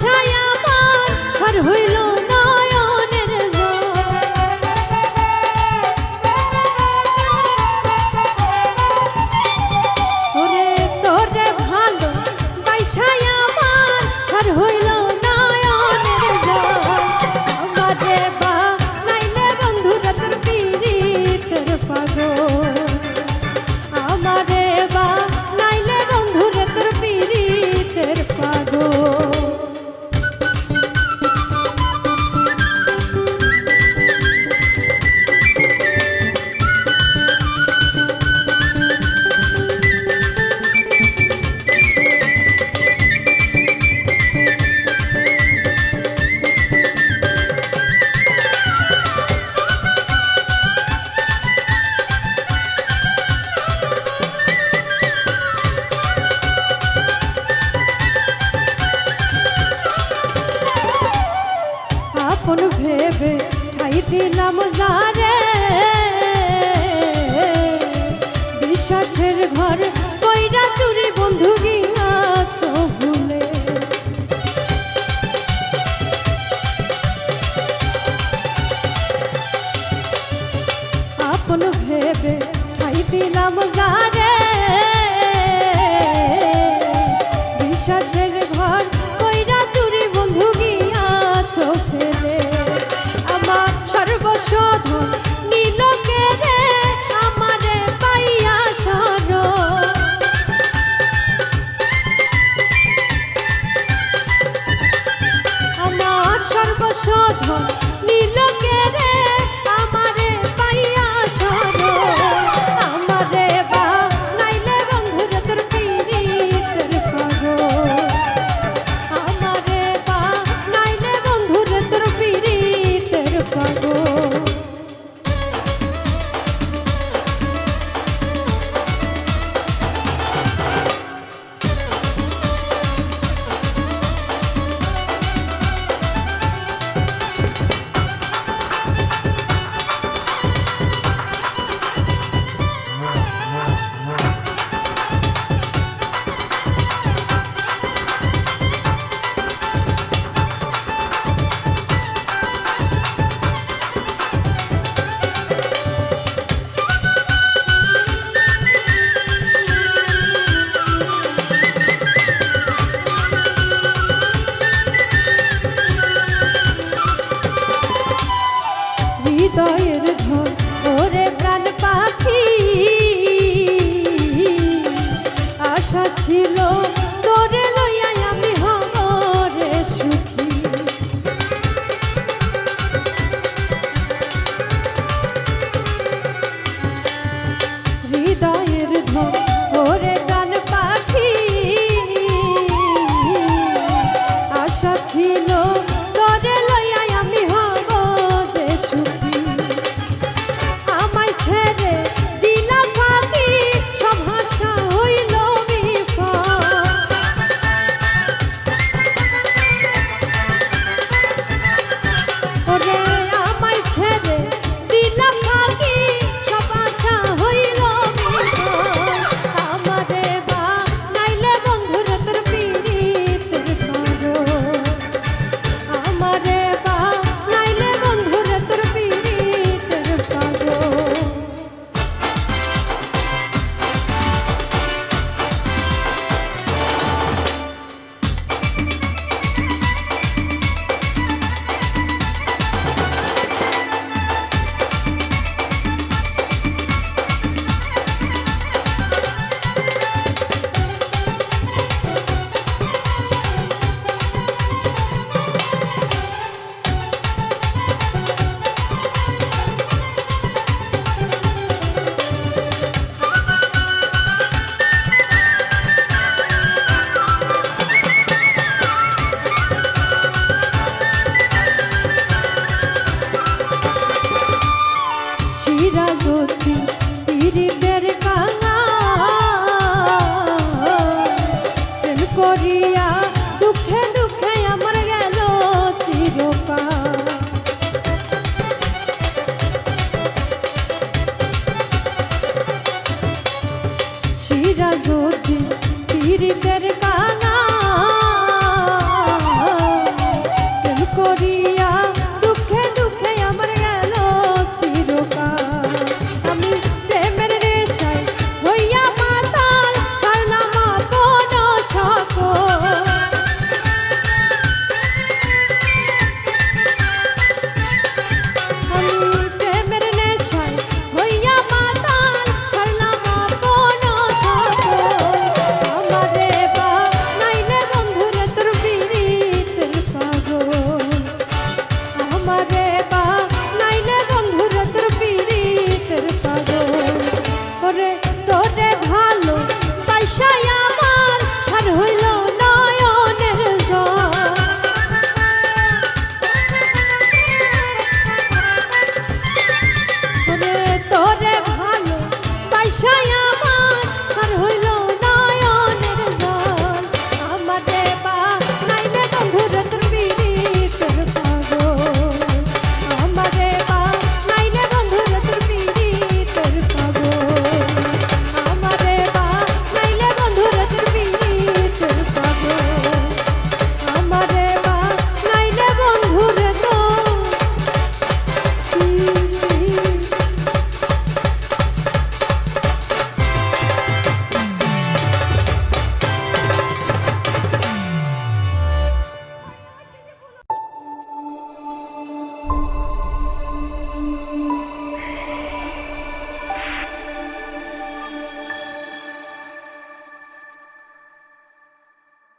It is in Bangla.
আশায় আমার সর হইল আপন ভেবে ঠাই দিলাম যারে? বিশ্বাসের ঘর কইরা চুরি বন্ধু গিয়াছ ভুলে। আপন ভেবে ঠাই দিলাম যারে? বিশ্বাসের ঘর প্রাণ পা যদি পীরিতের কা